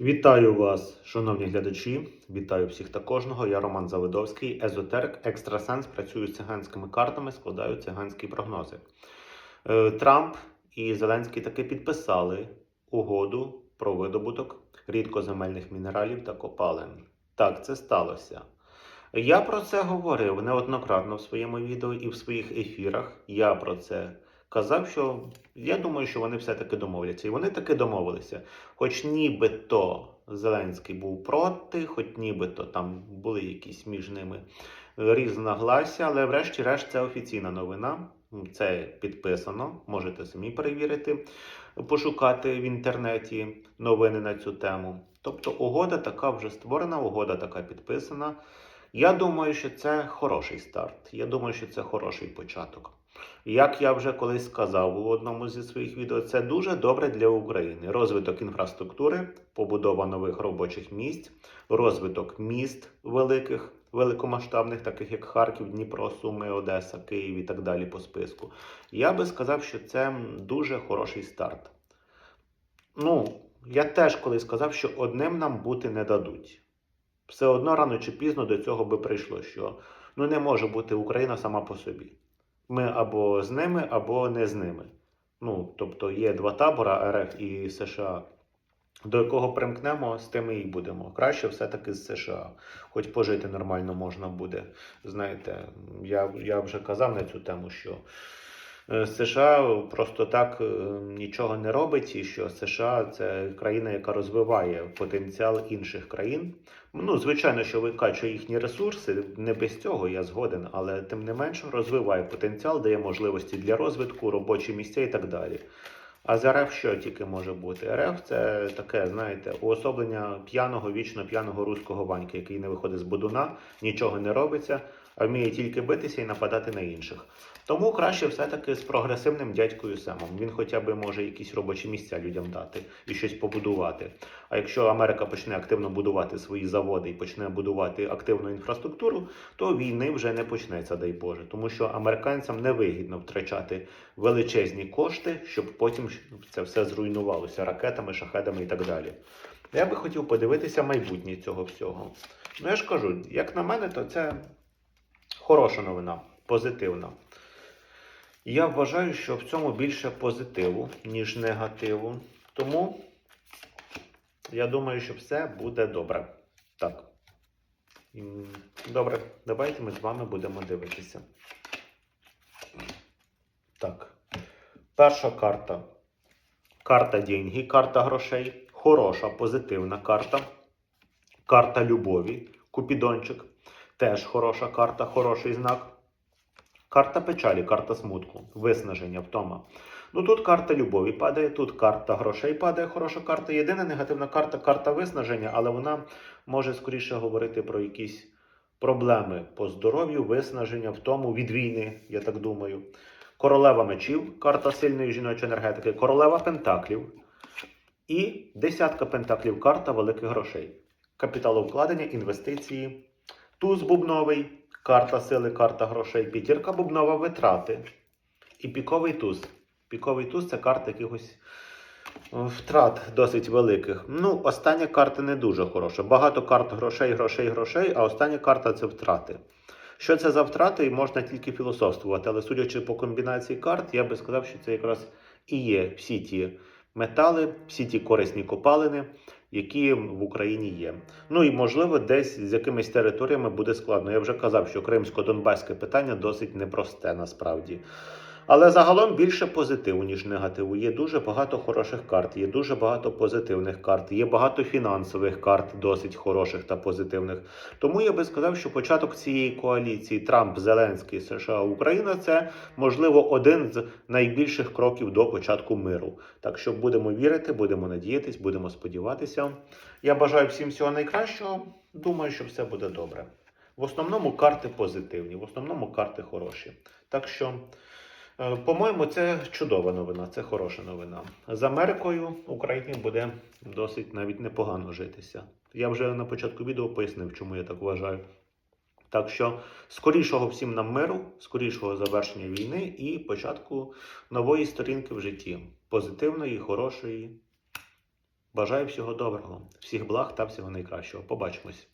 Вітаю вас, шановні глядачі. Вітаю всіх та кожного. Я Роман Завидовський, езотерик, екстрасенс. Працюю з циганськими картами, складаю циганські прогнози. Е, Трамп і Зеленський таки підписали угоду про видобуток рідкоземельних мінералів та копалин. Так, це сталося. Я про це говорив неоднократно в своєму відео і в своїх ефірах. Я про це казав, що я думаю, що вони все-таки домовляться. І вони таки домовилися. Хоч нібито Зеленський був проти, хоч нібито там були якісь між ними різногласся, але врешті-решт це офіційна новина. Це підписано, можете самі перевірити, пошукати в інтернеті новини на цю тему. Тобто угода така вже створена, угода така підписана. Я думаю, що це хороший старт. Я думаю, що це хороший початок. Як я вже колись сказав у одному зі своїх відео, це дуже добре для України. Розвиток інфраструктури, побудова нових робочих місць, розвиток міст великих, великомасштабних, таких як Харків, Дніпро, Суми, Одеса, Київ і так далі по списку. Я би сказав, що це дуже хороший старт. Ну, я теж колись сказав, що одним нам бути не дадуть. Все одно рано чи пізно до цього би прийшло, що ну не може бути Україна сама по собі. Ми або з ними, або не з ними. Ну, тобто є два табора РФ і США. До якого примкнемо, з тими і будемо. Краще все-таки з США. Хоч пожити нормально можна буде. Знаєте, я, я вже казав на цю тему, що США просто так е, нічого не робить, і що США це країна, яка розвиває потенціал інших країн. Ну, звичайно, що викачує їхні ресурси, не без цього я згоден, але тим не менше розвиває потенціал, дає можливості для розвитку, робочі місця і так далі. А з РФ що тільки може бути? РФ це таке, знаєте, уособлення п'яного, вічно п'яного руського ваньки, який не виходить з будуна, нічого не робиться, а вміє тільки битися і нападати на інших. Тому краще все-таки з прогресивним дядькою Семом. Він хоча б може якісь робочі місця людям дати і щось побудувати. А якщо Америка почне активно будувати свої заводи і почне будувати активну інфраструктуру, то війни вже не почнеться, дай Боже. Тому що американцям не вигідно втрачати величезні кошти, щоб потім це все зруйнувалося ракетами, шахедами і так далі. Я би хотів подивитися майбутнє цього всього. Ну я ж кажу, як на мене, то це хороша новина, позитивна. Я вважаю, що в цьому більше позитиву, ніж негативу. Тому я думаю, що все буде добре. Так. Добре, давайте ми з вами будемо дивитися. Так. Перша карта. Карта деньги, карта грошей. Хороша, позитивна карта. Карта любові. Купідончик. Теж хороша карта, хороший знак. Карта печалі, карта смутку, виснаження, втома. Ну тут карта любові падає, тут карта грошей падає, хороша карта. Єдина негативна карта карта виснаження, але вона може скоріше говорити про якісь проблеми по здоров'ю, виснаження, втому від війни, я так думаю. Королева мечів, карта сильної жіночої енергетики, королева пентаклів і десятка пентаклів, карта великих грошей. Капіталовкладення, інвестиції, туз бубновий, карта сили, карта грошей, п'ятірка бубнова витрати і піковий туз. Піковий туз це карта якихось е, втрат досить великих. Ну, остання карта не дуже хороша. Багато карт грошей, грошей, грошей, а остання карта це втрати. Що це за втрати, можна тільки філософствувати, але судячи по комбінації карт, я би сказав, що це якраз і є всі ті метали, всі ті корисні копалини, які в Україні є. Ну і можливо, десь з якимись територіями буде складно. Я вже казав, що кримсько-донбаське питання досить непросте насправді. Але загалом більше позитиву, ніж негативу. Є дуже багато хороших карт, є дуже багато позитивних карт, є багато фінансових карт, досить хороших та позитивних. Тому я би сказав, що початок цієї коаліції Трамп, Зеленський, США, Україна це можливо один з найбільших кроків до початку миру. Так що будемо вірити, будемо надіятись, будемо сподіватися. Я бажаю всім всього найкращого. Думаю, що все буде добре. В основному карти позитивні, в основному карти хороші. Так що. Е, По-моєму, це чудова новина, це хороша новина. З Америкою Україні буде досить навіть непогано житися. Я вже на початку відео пояснив, чому я так вважаю. Так що скорішого всім нам миру, скорішого завершення війни і початку нової сторінки в житті. Позитивної, хорошої. Бажаю всього доброго, всіх благ та всього найкращого. Побачимось.